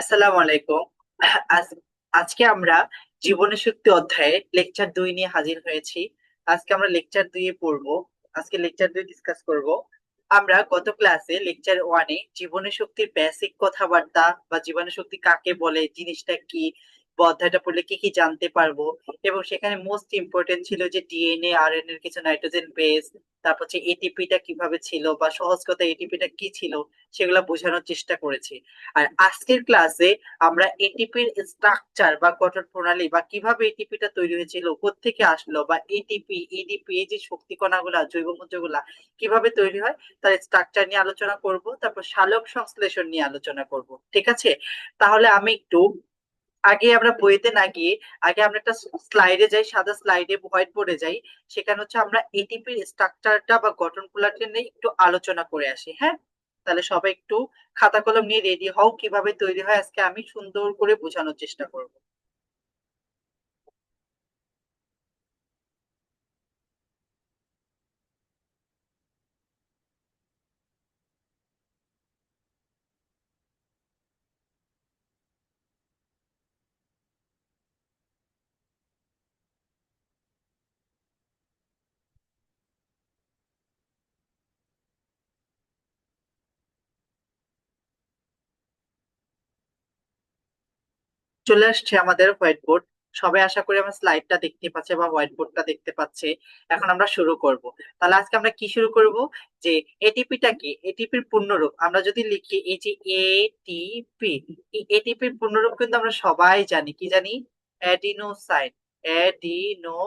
আসসালামু আলাইকুম আজকে আমরা জীবনী শক্তি অধ্যায়ে লেকচার দুই নিয়ে হাজির হয়েছি। আজকে আমরা লেকচার দুইয়ে পড়ব। আজকে লেকচার দুই ডিসকাস করব। আমরা গত ক্লাসে লেকচার ওয়ানে জীবনী শক্তির বেসিক কথাবার্তা বা জীবনী শক্তি কাকে বলে, জিনিসটা কি অধ্যায়টা পড়লে কি কি জানতে পারব? এবং সেখানে মোস্ট ইম্পর্টেন্ট ছিল যে ডিএনএ আরএনএ এর কিছু নাইট্রোজেন বেস তারপর হচ্ছে এটিপিটা কীভাবে ছিল বা সহজ কথা এটিপিটা কি ছিল, সেগুলো বোঝানোর চেষ্টা করেছি। আর আজকের ক্লাসে আমরা এটিপির স্ট্রাকচার বা গঠন প্রণালী বা কীভাবে এটিপিটা তৈরি হয়েছিল থেকে আসলো বা এটিপি ইডিপি এই যে শক্তি কণাগুলা জৈব মূল্যগুলা কীভাবে তৈরি হয়, তার স্ট্রাকচার নিয়ে আলোচনা করব, তারপর সালোক সংশ্লেষণ নিয়ে আলোচনা করব। ঠিক আছে? তাহলে আমি একটু আগে আমরা বইতে না গিয়ে, আগে আমরা একটা স্লাইডে যাই, সাদা স্লাইডে হোয়াইট বোর্ডে যাই, সেখানে হচ্ছে আমরা এটিপির স্ট্রাকচারটা বা গঠন গঠনগুলাকে নিয়ে একটু আলোচনা করে আসি হ্যাঁ? তাহলে সবাই একটু খাতা কলম নিয়ে রেডি হও, কীভাবে তৈরি হয়, আজকে আমি সুন্দর করে বোঝানোর চেষ্টা করব। চলে আসছে আমাদের হোয়াইট বোর্ড সবাই আশা করি আমরা স্লাইডটা দেখতে পাচ্ছে বা হোয়াইট বোর্ডটা দেখতে পাচ্ছে। এখন আমরা শুরু করব। তাহলে আজকে আমরা কি শুরু করব? যে এটিপিটা কি? এটিপির পূর্ণরূপ। আমরা যদি লিখি এই যে এটিপি এটিপির পূর্ণরূপ কিন্তু আমরা সবাই জানি। কি জানি? অ্যাডিনোসাইন অ্যাডিনো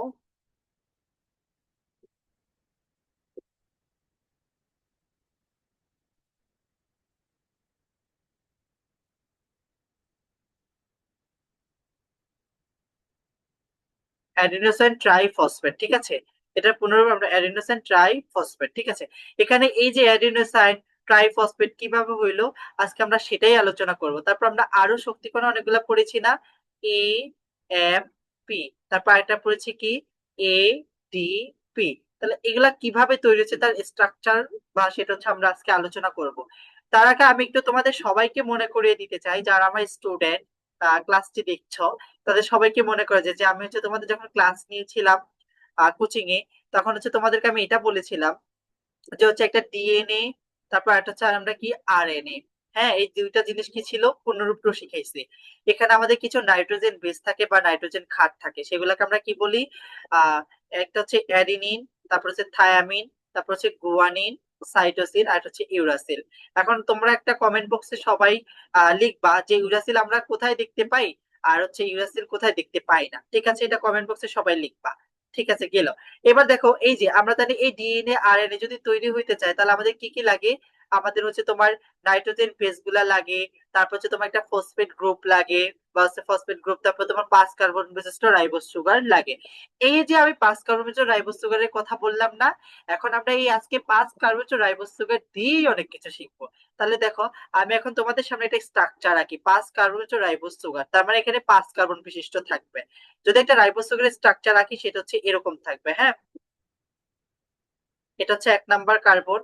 অ্যাডিনোসাইন ট্রাইফসফেট, ঠিক আছে? এটার পুনরূপ আমরা অ্যাডিনোসাইন ট্রাইফসফেট, ঠিক আছে? এখানে এই যে অ্যাডিনোসাইন ট্রাইফসফেট কীভাবে হইল? আজকে আমরা সেটাই আলোচনা করব। তারপর আমরা আরও শক্তিকণা অনেকগুলো পড়েছি না? A, M, P. তারপর একটা পড়েছি কি? A, D, P. তাহলে এগুলা কীভাবে তৈরি হচ্ছে? তার স্ট্রাকচার বা সেটা হচ্ছে আমরা আজকে আলোচনা করব। তার আগে আমি একটু তোমাদের সবাইকে মনে করিয়ে দিতে চাই, যারা আমার স্টুডেন্ট ক্লাসটি দেখছ। তাদের সবাইকে মনে করে যে আমি হচ্ছে তোমাদের যখন ক্লাস নিয়েছিলাম কোচিং এ, তখন হচ্ছে তোমাদেরকে আমি এটা বলেছিলাম যে, হচ্ছে একটা ডিএনএ তারপর একটা হচ্ছে আমরা কি আরএনএ হ্যাঁ এই দুইটা জিনিস কি ছিল? পুনরুপ্ত শিখাইছি। এখানে আমাদের কিছু নাইট্রোজেন বেস থাকে বা নাইট্রোজেন খাট থাকে। সেগুলোকে আমরা কি বলি? আহ একটা হচ্ছে অ্যাডিনিন তারপর হচ্ছে থায়ামিন তারপর হচ্ছে গুয়ানিন সাইটোসিন আর হচ্ছে ইউরাসিল। এখন তোমরা একটা কমেন্ট বক্সে সবাই লিখবা যে ইউরাসিল আমরা কোথায় দেখতে পাই আর হচ্ছে ইউরাসিল কোথায় দেখতে পাই না। ঠিক আছে? এটা কমেন্ট বক্সে সবাই লিখবা। ঠিক আছে? গেল। এবার দেখো, এই যে আমরা জানি এই ডিএনএ আরএনএ যদি তৈরি হইতে চায় তাহলে আমাদের কি কি লাগে? আমাদের হচ্ছে তোমার নাইট্রোজেন বেসগুলা লাগে, তারপর হচ্ছে তোমার একটা ফসফেট গ্রুপ লাগে, বা ফসফেট গ্রুপ তারপর তোমার পাঁচ কার্বন বিশিষ্ট রাইবোস সুগার লাগে। এই যে আমি পাঁচ কার্বন বিশিষ্ট রাইবোস সুগারের কথা বললাম না, এখন আমরা এই আজকে পাঁচ কার্বন রাইবোস সুগার দিয়েই অনেক কিছু শিখব। তাহলে দেখো, আমি এখন তোমাদের সামনে একটা স্ট্রাকচার রাখি পাঁচ কার্বন রাইবোস সুগার তার মানে এখানে পাঁচ কার্বন বিশিষ্ট থাকবে। যদি একটা রাইবোস সুগারের স্ট্রাকচার রাখি সেটা হচ্ছে এরকম থাকবে হ্যাঁ? এটা হচ্ছে এক নাম্বার কার্বন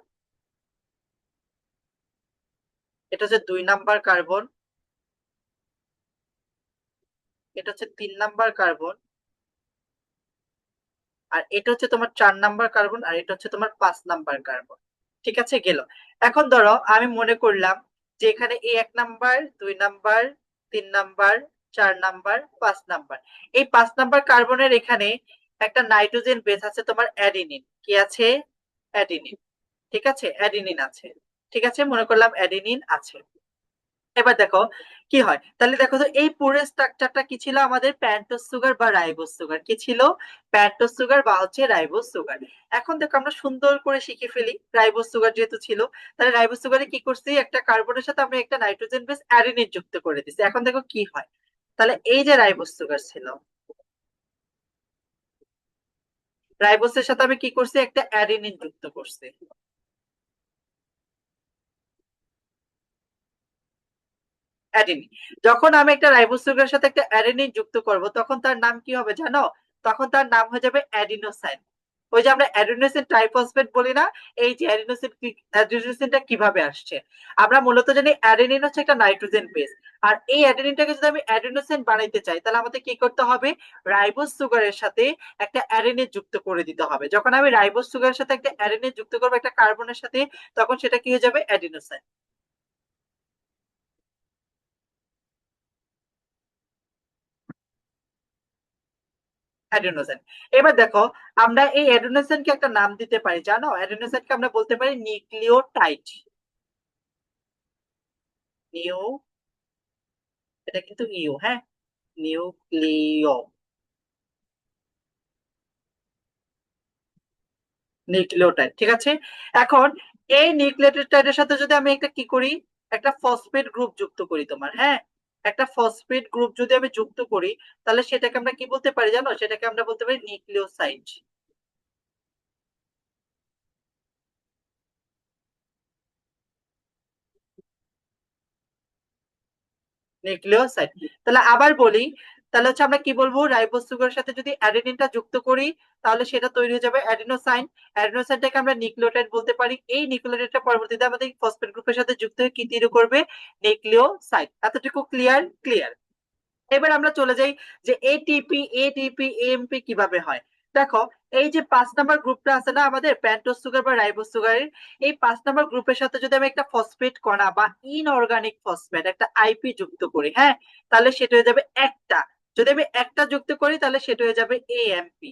এটা হচ্ছে দুই নাম্বার কার্বন। এটা হচ্ছে তিন নাম্বার কার্বন। আর এটা হচ্ছে তোমার চার নাম্বার কার্বন, আর এটা হচ্ছে তোমার পাঁচ নাম্বার কার্বন। ঠিক আছে, গেল। এখন ধরো, আমি মনে করলাম যে এখানে এই এক নাম্বার, দুই নাম্বার, তিন নাম্বার, চার নাম্বার, পাঁচ নাম্বার। এই পাঁচ নাম্বার কার্বনের এখানে একটা নাইট্রোজেন বেস আছে তোমার অ্যাডিনিন। কি আছে? অ্যাডিনিন। ঠিক আছে? অ্যাডিনিন আছে। ঠিক আছে? মনে করলাম অ্যাডিনিন আছে। এবার দেখো, কি হয়? তাহলে দেখো তো এই পুরো স্ট্রাকচারটা কি ছিল? আমাদের প্যান্টোস সুগার বা রাইবোস সুগার। কি ছিল? প্যান্টোস সুগার বা হচ্ছে রাইবোস সুগার। এখন দেখো আমরা সুন্দর করে শিখে ফেলি রাইবোস সুগার যেহেতু ছিল। তাহলে রাইবোস সুগারে কি করছি? একটা কার্বনের সাথে আমরা একটা নাইট্রোজেন বেস অ্যারিনেট যুক্ত করে দিছি। এখন দেখো কি হয়? তাহলে এই যে রাইবোস সুগার ছিল রাইবোসের সাথে আমি কি করছি? একটা অ্যারিনিন যুক্ত করছি। অ্যাডেনিন যখন আমি একটা রাইবোস সুগারের সাথে একটা অ্যাডেনিন যুক্ত করব, তখন তার নাম কি হবে জানো? তখন তার নাম হয়ে যাবে অ্যাডিনোসাইন ওই যে আমরা অ্যাডিনোসিন ট্রাইফসফেট বলি না, এই যে অ্যাডিনোসিন অ্যাডিনোসিনটা কীভাবে আসছে? আমরা মূলত জানি অ্যাডেনিন হচ্ছে একটা নাইট্রোজেন বেস আর এই অ্যাডেনিনটাকে যদি আমি অ্যাডিনোসিন বানাইতে চাই, তাহলে আমাদের কি করতে হবে? রাইবোজ সুগারের সাথে একটা অ্যাডেনিন যুক্ত করে দিতে হবে। যখন আমি রাইবোজ সুগারের সাথে একটা অ্যাডেনিন যুক্ত করব একটা কার্বনের সাথে, তখন সেটা কি হয়ে যাবে? অ্যাডিনোসাইন অ্যাডিনোসাইন এবার দেখো, আমরা এই অ্যাডিনোসাইনকে একটা নাম দিতে পারি, জানো? অ্যাডিনোসাইনকে আমরা বলতে পারি নিউক্লিওটাইড। নিউ, এটা কিন্তু ইউ হ্যাঁ? নিউক্লিও। নিউক্লিওটাইড, ঠিক আছে? এখন এই নিউক্লিওটাইডের সাথে যদি আমি একটা কি করি? একটা ফসফেট গ্রুপ যুক্ত করি তোমার হ্যাঁ? একটা ফসফেট গ্রুপ যদি আমি যুক্ত করি, তাহলে সেটাকে আমরা কি বলতে পারি জানো? সেটাকে আমরা বলতে পারি নিউক্লিওসাইড। নিউক্লিওসাইড। তাহলে আবার বলি তাহলে হচ্ছে আমরা কি বলব? রাইবোজ সুগারের সাথে যদি অ্যাডেনিনটা যুক্ত করি, তাহলে সেটা তৈরি হয়ে যাবে অ্যাডিনোসাইন। অ্যাডিনোসাইনটাকে আমরা নিউক্লিওটাইড বলতে পারি। এই নিউক্লিওটাইডটা পরবর্তীতে আমাদের ফসফেট গ্রুপের সাথে যুক্ত হয়ে কি তৈরি করবে? নিউক্লিওসাইড। এতটুকু ক্লিয়ার ক্লিয়ার এবার আমরা চলে যাই যে এটিপি এটিপি এএমপি কীভাবে হয়। দেখো, এই যে পাঁচ নাম্বার গ্রুপটা আছে না আমাদের, প্যান্টোজ সুগার বা রাইবোজ সুগারের, এই পাঁচ নাম্বার গ্রুপের সাথে যদি আমি একটা ফসফেট কণা বা ইনঅর্গানিক ফসফেট, একটা আইপি যুক্ত করি হ্যাঁ? তাহলে সেটা হয়ে যাবে একটা। যদি আমি একটা যুক্ত করি, তাহলে সেটা হয়ে যাবে এএমপি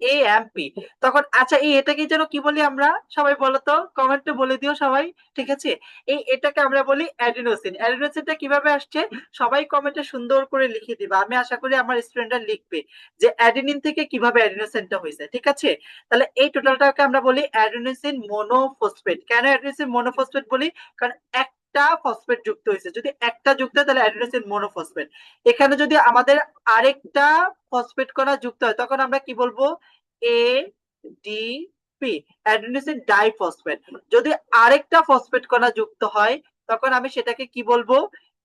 এএমপি তখন আচ্ছা এই এটাকে যেন কি বলি আমরা? সবাই বলো তো কমেন্টে বলে দিও সবাই, ঠিক আছে? এই এটাকে আমরা বলি অ্যাডিনোসিন অ্যাডিনোসিনটা কীভাবে আসছে? সবাই কমেন্টে সুন্দর করে লিখে দিবা। আমি আশা করি আমার স্টুডেন্টরা লিখবে যে অ্যাডিনিন থেকে কীভাবে অ্যাডিনোসিনটা হয়েছে, ঠিক আছে? তাহলে এই টোটালটাকে আমরা বলি অ্যাডিনোসিন মোনোফসফেট কেন অ্যাডিনোসিন মোনোফসফেট বলি? কারণ এক একটা ফসফেট যুক্ত হয়েছে। যদি একটা যুক্ত হয়, তাহলে অ্যাডিনোসিন মনোফসফেট এখানে যদি আমাদের আরেকটা ফসফেট কণা যুক্ত হয়, তখন আমরা কি বলব? A D P adenosine diphosphate যদি আরেকটা ফসফেট কণা যুক্ত হয়, তখন আমি সেটাকে কি বলব?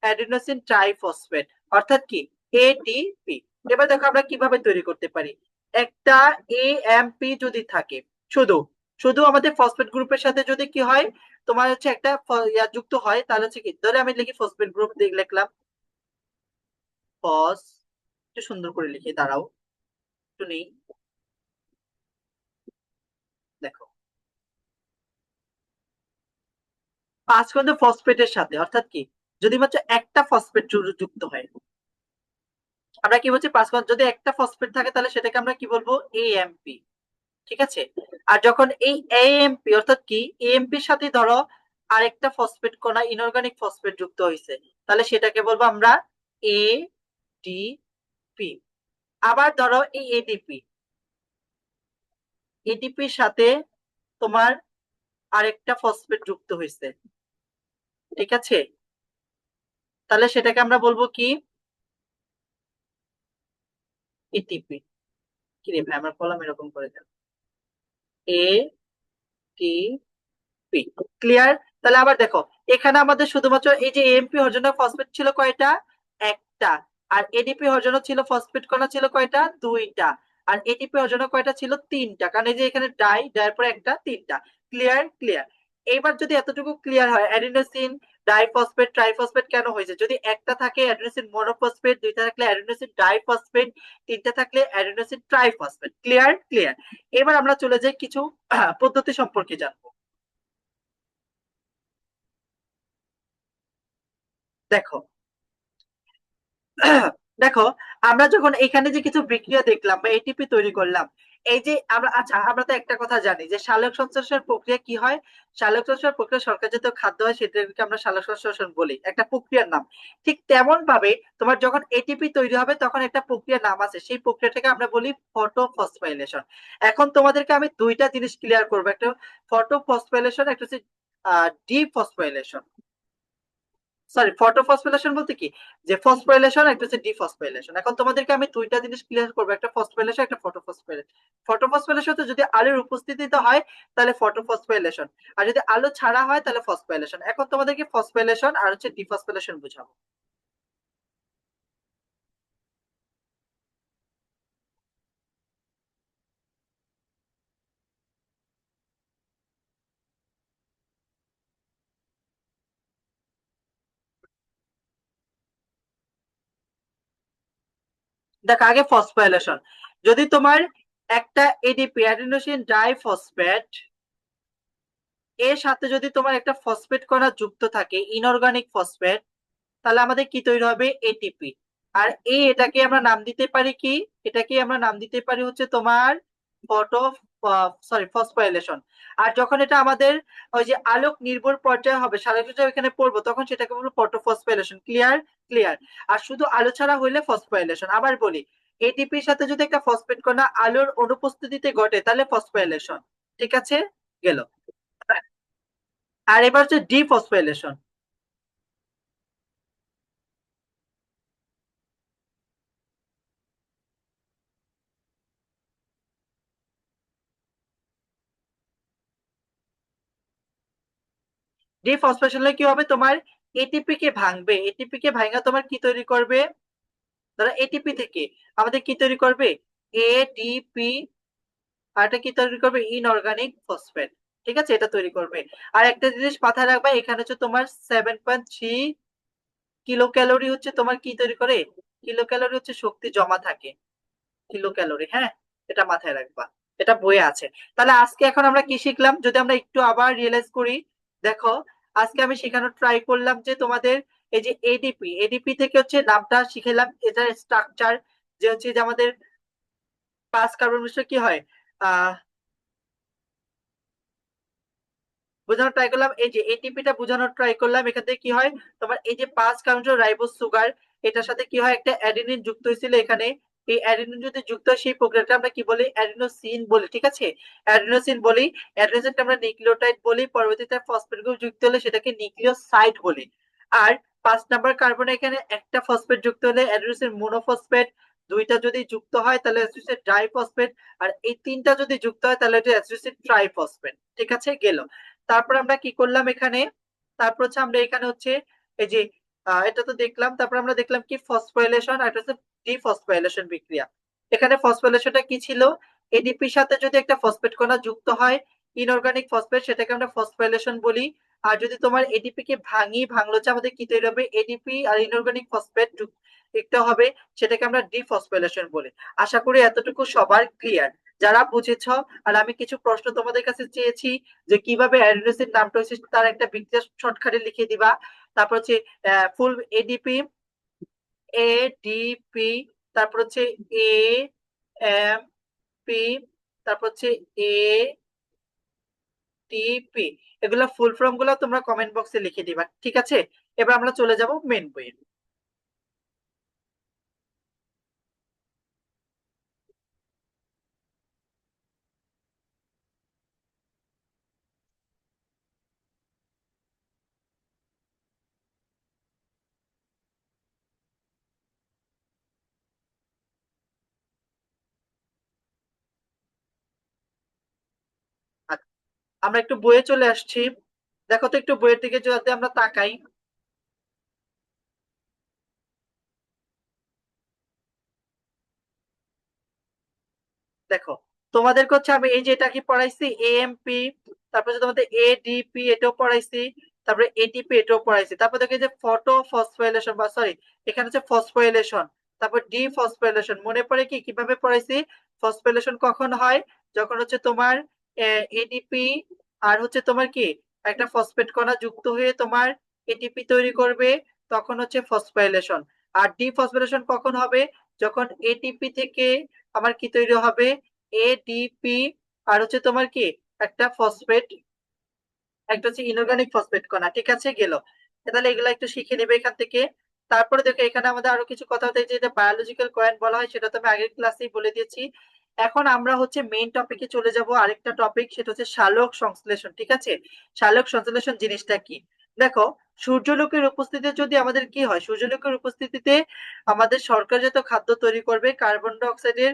অ্যাডিনোসিন ট্রাইফসফেট অর্থাৎ কি? এটিপি এবার দেখো আমরা কীভাবে তৈরি করতে পারি। একটা এএমপি যদি থাকে, শুধু শুধু আমাদের ফসফেট গ্রুপের সাথে যদি কি হয়? তোমার হচ্ছে একটা ইয়া যুক্ত হয় তাহলে হচ্ছে কি, ধরে আমি লিখি ফসফেট গ্রুপ লিখলাম। ফস একটু সুন্দর করে লিখি, দাঁড়াও। একটু নেই। দেখো। পাঁচ খন্ড ফসফেটের সাথে, অর্থাৎ কি, যদি মাত্র একটা ফসফেট যুক্ত হয়। আমরা কি বলছি, পাঁচ যদি একটা ফসফেট থাকে, তাহলে সেটাকে আমরা কি বলব? এএমপি ঠিক আছে? আর যখন এই এএমপি অর্থাৎ কি? এএমপির সাথে ধরো আরেকটা ফসফেট কণা ইনঅর্গানিক ফসফেট যুক্ত হয়েছে তাহলে সেটাকে বলব আমরা এ ডি পি আবার ধরো এই এডিপি এডিপির সাথে তোমার আরেকটা ফসফেট যুক্ত হয়েছে ঠিক আছে? তাহলে সেটাকে আমরা বলব কি? এটিপি কি রে ভাই, আমার কলম এরকম করে দেন এ টি পি ক্লিয়ার তাহলে আবার দেখো, এখানে আমাদের শুধুমাত্র এই যে এমপি হওয়ার ফসফেট ছিল কয়টা? একটা। আর এডিপি হওয়ার ছিল ফসফেট কণা ছিল কয়টা? দুইটা। আর এটিপি হওয়ার কয়টা ছিল? তিনটা। কারণ এই যে এখানে ডাই ডায়ের পরে একটা, তিনটা। ক্লিয়ার ক্লিয়ার এবার যদি এতটুকু ক্লিয়ার হয়, অ্যাডিনোসিন ডাইফসফেট ট্রাইফসফেট কেন হয়েছে যদি একটা থাকে অ্যাডিনোসিন মোনোফসফেট দুইটা থাকলে অ্যাডিনোসিন ডাইফসফেট তিনটা থাকলে অ্যাডিনোসিন ট্রাইফসফেট ক্লিয়ার ক্লিয়ার এবার আমরা চলে যাই কিছু পদ্ধতি সম্পর্কে জানব। দেখো। দেখো, আমরা যখন এখানে যে কিছু বিক্রিয়া দেখলাম বা এটিপি তৈরি করলাম এই যে আমরা আচ্ছা আমরা তো একটা কথা জানি যে সালোক সংশ্লেষণ প্রক্রিয়া কি হয়? সালোক সংশ্লেষণ প্রক্রিয়া সরকার জাতীয় খাদ্য হয় সেটাকে আমরা সালোক সংশ্লেষণ বলি। একটা প্রক্রিয়ার নাম। ঠিক তেমন ভাবে তোমার যখন এটিপি তৈরি হবে, তখন একটা প্রক্রিয়ার নাম আছে। সেই প্রক্রিয়াটাকে আমরা বলি ফটো ফটোফসফাইলেশন এখন তোমাদেরকে আমি দুইটা জিনিস ক্লিয়ার করব। একটা ফটোফসফাইলেশন একটা হচ্ছে ডিফসফাইলেশন সরি ফটোফসফোরিলেশন বলতে কি? যে ফসফোরিলেশন একটা হচ্ছে ডিফসফোরিলেশন এখন তোমাদেরকে আমি দুইটা জিনিস ক্লিয়ার করব, একটা ফসফোরিলেশন একটা ফটোফসফোরিলেশন ফটোফসফোরিলেশন যদি আলোর উপস্থিতিতে হয়, তাহলে ফটোফসফোরিলেশন আর যদি আলো ছাড়া হয়, তাহলে ফসফোরিলেশন এখন তোমাদেরকে ফসফোরিলেশন আর হচ্ছে ডিফসফোরিলেশন বুঝাবো। দেখ, আগে ফসফোরাইলেশন যদি তোমার একটা এডিপি অ্যাডিনোসিন ডাইফসফেট এর সাথে যদি তোমার একটা ফসফেট কণা যুক্ত থাকে ইনঅর্গানিক ফসফেট তাহলে আমাদের কি তৈরি হবে? এটিপি আর এই এটাকে আমরা নাম দিতে পারি কি? এটাকে আমরা নাম দিতে পারি হচ্ছে তোমার ফটো সরি ফসফোরাইলেশন আর যখন এটা আমাদের ওই যে আলোক নির্ভর পর্যায়ে হবে সারাটা এখানে পড়ব, তখন সেটাকে বলব ফটোফসফোরাইলেশন ক্লিয়ার ক্লিয়ার আর শুধু আলো ছাড়া হইলে ফসফোরাইলেশন আবার বলি এটিপির সাথে যদি একটা ফসফেট কণা আলোর অনুপস্থিতিতে ঘটে, তাহলে ফসফোরাইলেশন ঠিক আছে? গেল। আর এবার হচ্ছে ডিফসফোরাইলেশন ডিফসফোরেশনে কি হবে? তোমার এটিপি কে ভাঙবে। এটিপি কে ভাঙা তোমার কি তৈরি করবে? ধরো এটিপি থেকে আমাদের কি তৈরি করবে? এটিপি আর এটা কি তৈরি করবে? ইনঅর্গানিক ফসফেট ঠিক আছে? এটা তৈরি করবে। আর একটা জিনিস মাথায় রাখবে, এখানে হচ্ছে তোমার seven point three kilo calorie হচ্ছে তোমার কি তৈরি করে? কিলো ক্যালোরি হচ্ছে শক্তি জমা থাকে। কিলো ক্যালোরি হ্যাঁ? এটা মাথায় রাখবা। এটা বইয়ে আছে। তাহলে আজকে এখন আমরা কি শিখলাম? যদি আমরা একটু আবার রিয়েলাইজ করি, দেখো আজকে আমি শেখানোর ট্রাই করলাম যে তোমাদের এই যে এডিপি এডিপি থেকে হচ্ছে নামটা শিখেলাম এটার স্ট্রাকচার যে হচ্ছে যে আমাদের পাঁচ কার্বন মিশ্র কি হয়? আহ, বোঝানোর ট্রাই করলাম। এই যে এটিপিটা বোঝানোর ট্রাই করলাম। এখান থেকে কি হয়? তোমার এই যে পাঁচ কার্বন রাইবোস সুগার এটার সাথে কি হয়? একটা অ্যাডিনিন যুক্ত হয়েছিল এখানে। এই অ্যাডিনোসিন যদি যুক্ত হয়, সেই প্রক্রিয়াটা আমরা কি বলি? অ্যাডিনোসিন বলি, ঠিক আছে? অ্যাডিনোসিন বলি, অ্যাডিনোসিনটা আমরা নিউক্লিওটাইড বলি, পরবর্তীতে ফসফেট গ্রুপ যুক্ত হলে সেটাকে নিউক্লিওসাইড বলি। আর পাঁচ নাম্বার কার্বন এখানে একটা ফসফেট যুক্ত হলে অ্যাডিনোসিন মোনোফসফেট, দুইটা যদি যুক্ত হয় তাহলে অ্যাসোসিয়েট ডাইফসফেট আর এই তিনটা যদি যুক্ত হয় তাহলে এটা অ্যাসোসিয়েট ট্রাইফসফেট, ঠিক আছে? গেল। তারপর আমরা কি করলাম এখানে? তারপর হচ্ছে আমরা এখানে হচ্ছে, এই যে এটা তো দেখলাম, তারপর আমরা দেখলাম কি? ফসফোরাইলেশন আর এটা হচ্ছে ডিফসফোরাইলেশন বিক্রিয়া। এখানে ফসফোরাইলেশনটা কি ছিল? এডিপির সাথে যদি একটা ফসফেট কণা যুক্ত হয় ইনঅর্গানিক ফসফেট সেটাকে আমরা ফসফোরাইলেশন বলি। আর যদি তোমার এডিপি কে ভাঙি ভাঙলো হচ্ছে আমাদের কি তৈরি হবে? এডিপি আর ইনঅর্গানিক ফসফেট দেখতে হবে, সেটাকে আমরা ডিফসফোরাইলেশন বলি। আশা করি এতটুকু সবার ক্লিয়ার যারা বুঝেছ, আর আমি কিছু প্রশ্ন তোমাদের কাছে চেয়েছি যে কীভাবে অ্যাডিনোসিন নামটা হয়েছে, তার একটা বিক্রিয়া শর্টকাটে লিখে দিবা। তারপর হচ্ছে ফুল এডিপি এডিপি তারপর হচ্ছে এ এম পি তারপর হচ্ছে এ টিপি এগুলা ফুল ফর্মগুলো তোমরা কমেন্ট বক্সে লিখে দিবা, ঠিক আছে? এবার আমরা চলে যাব মেন বইয়ে। আমরা একটু বইয়ে চলে আসছি। দেখো তো একটু বইয়ের দিকে যাতে আমরা তাকাই। দেখো, তোমাদেরকে হচ্ছে আমি এই যে এটা কি পড়াইছি? এএমপি তারপরে তোমাদের এডিপি এটাও পড়াইছি, তারপরে এটিপি এটাও পড়াইছি। তারপর দেখো যে ফটো ফসফোরাইলেশন বা সরি এখানে হচ্ছে ফসফোরাইলেশন তারপর ডি ফসফোরাইলেশন মনে পড়ে কি? কীভাবে পড়াইছি? ফসফোরাইলেশন কখন হয়? যখন হচ্ছে তোমার এডিপি আর হচ্ছে তোমার কি একটা ফসফেট কণা যুক্ত হয়ে তোমার এটিপি তৈরি করবে, তখন হচ্ছে ফসফোরাইলেশন আর ডিফসফোরাইলেশন কখন হবে? যখন এটিপি থেকে আমার কি তৈরি হবে? এডিপি আর হচ্ছে তোমার কি একটা ফসফেট একটা হচ্ছে ইনঅর্গানিক ফসফেট কণা, ঠিক আছে? গেল। তাহলে এগুলো একটু শিখে নেবে এখান থেকে। তারপরে দেখো এখানে আমাদের আরও কিছু কথা হতে যে বায়োলজিক্যাল কয়েন বলা হয়, সেটা তো আমি আগের ক্লাসেই বলে দিয়েছি। এখন আমরা হচ্ছে মেইন টপিকে চলে যাব। আরেকটা টপিক সেটা হচ্ছে শালক সংশ্লেষণ, ঠিক আছে? শালক সংশ্লেষণ জিনিসটা কি? দেখো, সূর্যলোকের উপস্থিতিতে যদি আমাদের কি হয়, সূর্যলোকের উপস্থিতিতে আমাদের সরকার সরকারজাত খাদ্য তৈরি করবে কার্বন ডাইঅক্সাইডের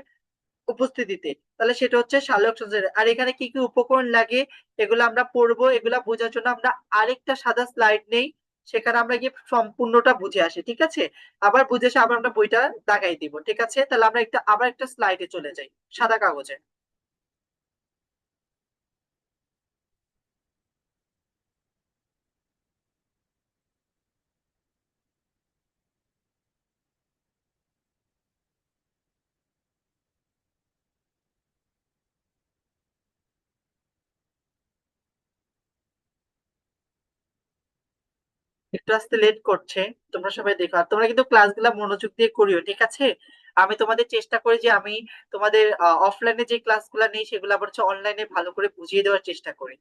উপস্থিতিতে। তাহলে সেটা হচ্ছে শালক সংশ্লেষণ। আর এখানে কি কি উপকরণ লাগে, এগুলো আমরা পড়ব, এগুলা বোঝার জন্য আমরা আরেকটা সাদা স্লাইড নেই। সেখানে আমরা গিয়ে সম্পূর্ণটা বুঝে আসি, ঠিক আছে? আবার বুঝে এসে আবার আমরা বইটা দাগাই দিব, ঠিক আছে? তাহলে আমরা একটা, আবার একটা স্লাইডে চলে যাই, সাদা কাগজে। একটু আসতে লেট করছে, তোমরা সবাই দেখো। আর তোমরা কিন্তু ক্লাসগুলো মনোযোগ দিয়ে করিও, ঠিক আছে? আমি তোমাদের চেষ্টা করি যে আমি তোমাদের অফলাইনে যে ক্লাসগুলো নেই, সেগুলো আবার হচ্ছে অনলাইনে ভালো করে বুঝিয়ে দেওয়ার চেষ্টা করি।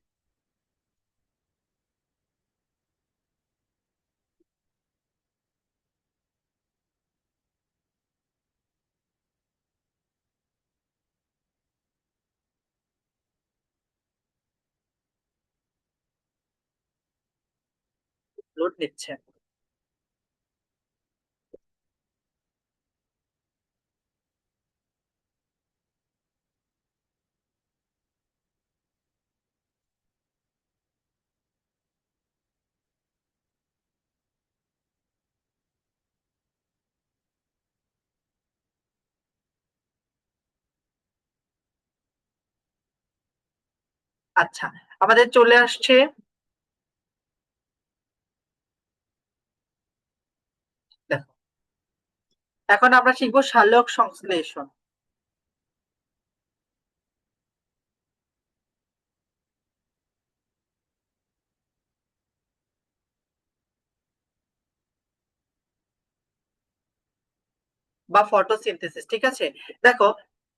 লোড নিচ্ছে আচ্ছা আমাদের চলে আসছে দেখো এখন আমরা শিখব সালোক সংশ্লেষণ। বা ফটোসিনথেসিস, ঠিক আছে? দেখো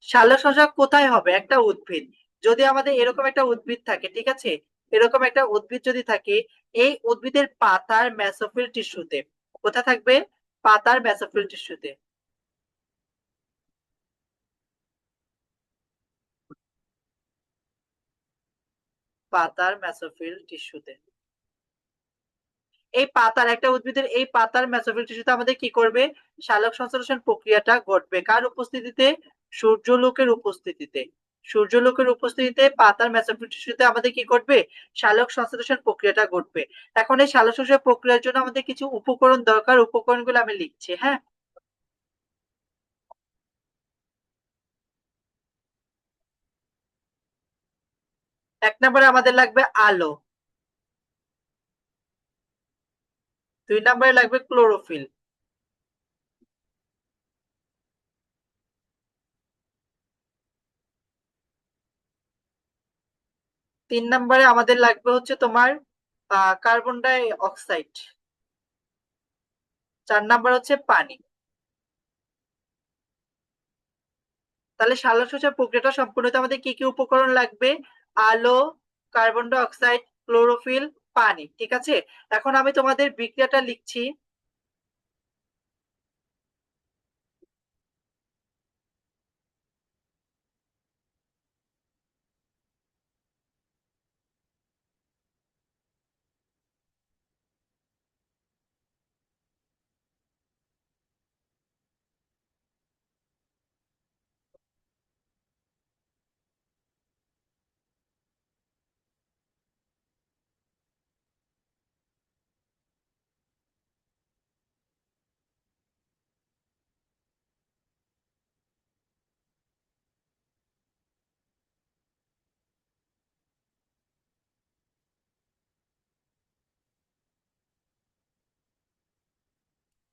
সালোকসংশ্লেষণ কোথায় হবে? একটা উদ্ভিদ। যদি আমাদের এরকম একটা উদ্ভিদ থাকে, ঠিক আছে? এরকম একটা উদ্ভিদ যদি থাকে, এই উদ্ভিদের পাতার মেসোফিল টিস্যুতে কোথায় থাকবে? পাতার মেসোফিল টিস্যুতে পাতার মেসোফিল টিস্যুতে এই পাতার একটা উদ্ভিদের এই পাতার মেসোফিল টিস্যুতে আমাদের কি করবে? সালোক সংশ্লেষণ প্রক্রিয়াটা ঘটবে। কার উপস্থিতিতে? সূর্যলোকের উপস্থিতিতে। সূর্যলোকের উপস্থিতিতে পাতার মেসোফিল আমাদের কি ঘটবে? সালোক সংশ্লেষণ প্রক্রিয়াটা ঘটবে। এখন এই সালোক সংশ্লেষণ প্রক্রিয়ার জন্য আমাদের কিছু উপকরণ দরকার, উপকরণগুলো আমি লিখছি হ্যাঁ? এক নম্বরে আমাদের লাগবে আলো। দুই নম্বরে লাগবে ক্লোরোফিল। তিন নম্বরে আমাদের লাগবে হচ্ছে তোমার কার্বন ডাই অক্সাইড চার নাম্বার হচ্ছে পানি। তাহলে সালোক সংশ্লেষণ প্রক্রিয়াটা সম্পূর্ণ আমাদের কি কি উপকরণ লাগবে? আলো কার্বন ডাই অক্সাইড ক্লোরোফিল পানি, ঠিক আছে? এখন আমি তোমাদের বিক্রিয়াটা লিখছি।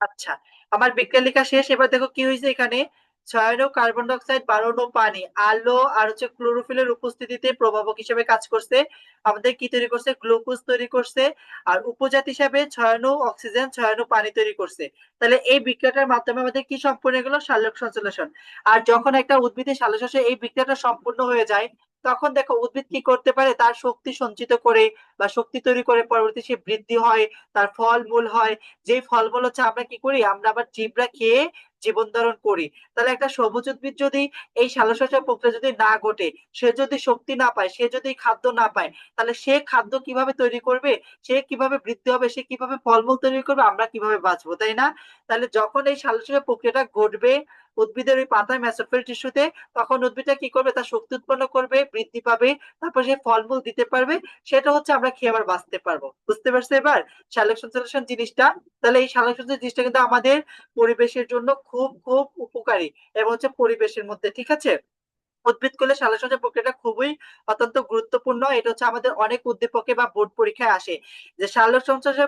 আচ্ছা আমার বিক্রিয়া লেখা শেষ, এবার দেখো কি হয়েছে এখানে? ছয় কার্বন ডাইঅক্সাইড বারো পানি, আলো আর হচ্ছে ক্লোরোফিলের উপস্থিতিতে প্রভাবক হিসেবে কাজ করছে। আমাদের কি তৈরি করছে? গ্লুকোজ তৈরি করছে। আর উপজাত হিসাবে ছয় অক্সিজেন ছয় পানি তৈরি করছে। তাহলে এই বিক্রিয়াটার মাধ্যমে আমাদের কি সম্পূর্ণ গেল? সালোক সংশ্লেষণ আর যখন একটা উদ্ভিদের সালোক এই বিক্রিয়াটা সম্পূর্ণ হয়ে যায় তখন দেখো উদ্ভিদ কি করতে পারে? তার শক্তি সঞ্চিত করে বা শক্তি তৈরি করে পরবর্তী সে বৃদ্ধি হয়, তার ফল মূল হয়। যে ফলমূল হচ্ছে আমরা কি করি? আমরা আবার জিবরা খেয়ে জীবন ধারণ করি। তাহলে একটা সবুজ উদ্ভিদ যদি এই সালোকসংশ্লেষণ প্রক্রিয়া যদি না ঘটে, সে যদি শক্তি না পায়, সে যদি খাদ্য না পায়, তাহলে সে খাদ্য কীভাবে তৈরি করবে, সে কীভাবে বৃদ্ধি হবে, সে কীভাবে ফলমূল তৈরি করবে, আমরা কীভাবে বাঁচবো, তাই না? তাহলে যখন এই সালোকসংশ্লেষণ প্রক্রিয়াটা ঘটবে উদ্ভিদের ওই পাতায় মেসোফিল টিস্যুতে, তখন উদ্ভিদটা কি করবে? তার শক্তি উৎপন্ন করবে, বৃদ্ধি পাবে, তারপর সে ফলমূল দিতে পারবে, সেটা হচ্ছে আমরা খেয়ে আবার বাঁচতে পারব। বুঝতে পারছ এবার? সালোক সংশ্লেষণ জিনিসটা? তাহলে এই সালোক জিনিসটা কিন্তু আমাদের পরিবেশের জন্য খুব খুব উপকারী। এবং হচ্ছে পরিবেশের মধ্যে, ঠিক আছে? উদ্ভিদ করলে সালোকসংশ্লেষণ প্রক্রিয়াটা খুবই অত্যন্ত গুরুত্বপূর্ণ। এটা হচ্ছে আমাদের অনেক উদ্দীপকে বা বোর্ড পরীক্ষায় আসে যে সালোক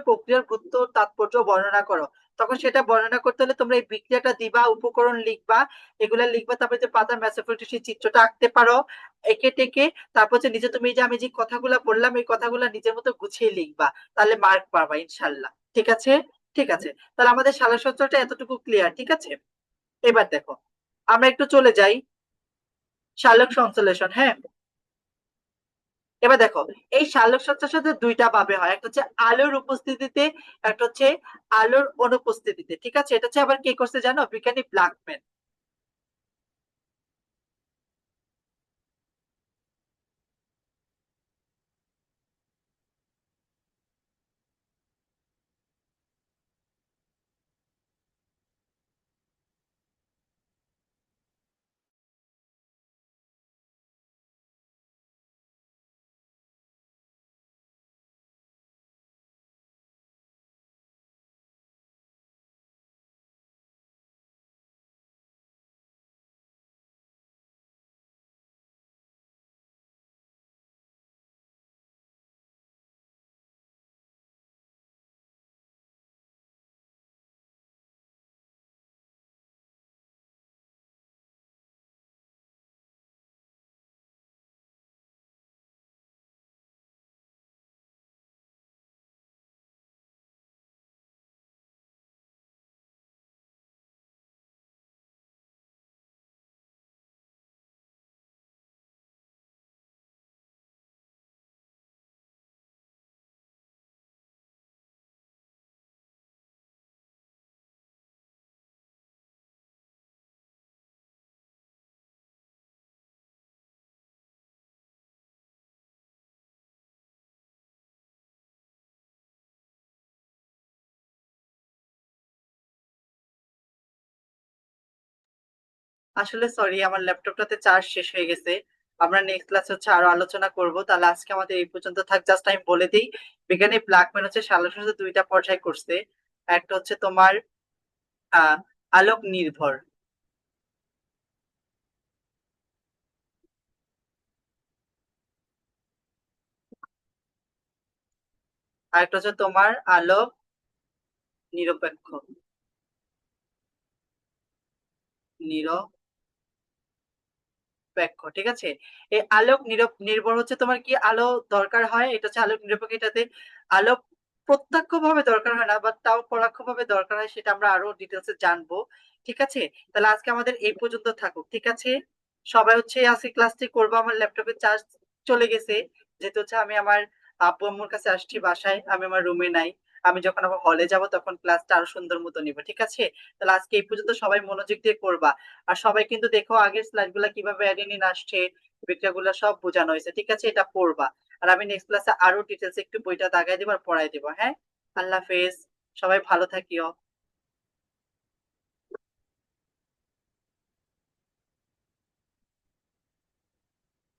প্রক্রিয়ার গুরুত্ব, তাৎপর্য বর্ণনা করো। তখন সেটা বর্ণনা করতে হলে তোমরা এই বিক্রিয়াটা দিবা, উপকরণ লিখবা, এগুলা লিখবা, তারপরে যে পাতার ম্যাসোফিলটিসের চিত্রটা আঁকতে পারো, একে টেকে, তারপর যে নিজে তুমি যে আমি যে কথাগুলো বললাম, এই কথাগুলো নিজের মতো গুছিয়ে লিখবা। তাহলে মার্ক পাবা ইনশাল্লাহ, ঠিক আছে? ঠিক আছে? তাহলে আমাদের সালোক সঞ্চালনটা এতটুকু ক্লিয়ার ঠিক আছে? এবার দেখো, আমরা একটু চলে যাই। শালক সংশ্লেষণ হ্যাঁ? এবার দেখো, এই সালোক সংশ্লেষণ দুইটা ভাবে হয়, একটা হচ্ছে আলোর উপস্থিতিতে, একটা হচ্ছে আলোর অনুপস্থিতিতে, ঠিক আছে? এটা হচ্ছে আবার কে করছে জানো? বিজ্ঞানী ব্ল্যাকম্যান আসলে সরি আমার ল্যাপটপটাতে চার্জ শেষ হয়ে গেছে। আমরা নেক্সট ক্লাস হচ্ছে আরও আলোচনা করব। তাহলে আজকে আমাদের এই পর্যন্ত থাক। জাস্ট আমি বলে দিই, বিজ্ঞানী ব্ল্যাকম্যান হচ্ছে সালোকসংশ্লেষণ দুইটা পর্যায় করছে। একটা হচ্ছে তোমার আলোক নির্ভর। আর একটা হচ্ছে তোমার আলোক নিরপেক্ষ। নিরপেক্ষ। ঠিক আছে? এই আলোক নির্ভর হচ্ছে তোমার কি আলো দরকার হয়? এটা হচ্ছে আলোক নিরপেক্ষ এটাতে আলো প্রত্যক্ষ ভাবে দরকার হয় না বা তাও পরোক্ষ ভাবে দরকার হয়, সেটা আমরা আরও ডিটেলসে জানব, ঠিক আছে? তাহলে আজকে আমাদের এই পর্যন্ত থাকুক, ঠিক আছে? সবাই হচ্ছে আজকে ক্লাসটি করব, আমার ল্যাপটপে চার্জ চলে গেছে, যেহেতু হচ্ছে আমি আমার আব্বু আম্মুর কাছে আসছি বাসায়, আমি আমার রুমে নাই। আমি যখন আবার হলে যাব তখন ক্লাসটা আরও সুন্দর মতো নিব ঠিক আছে তাহলে আজকে এই পর্যন্ত সবাই মনোযোগ দিয়ে করবা আর সবাই কিন্তু দেখো আগের স্লাইডগুলা কীভাবে অ্যাডেনিন আসছে বিক্রিয়াগুলো সব বোঝানো হয়েছে ঠিক আছে এটা পড়বা আর আমি নেক্সট ক্লাসে আরও ডিটেলস একটু বইটা দাগাই দেবো আর পড়াই দেবো হ্যাঁ আল্লাহ হাফেজ সবাই ভালো থাকিও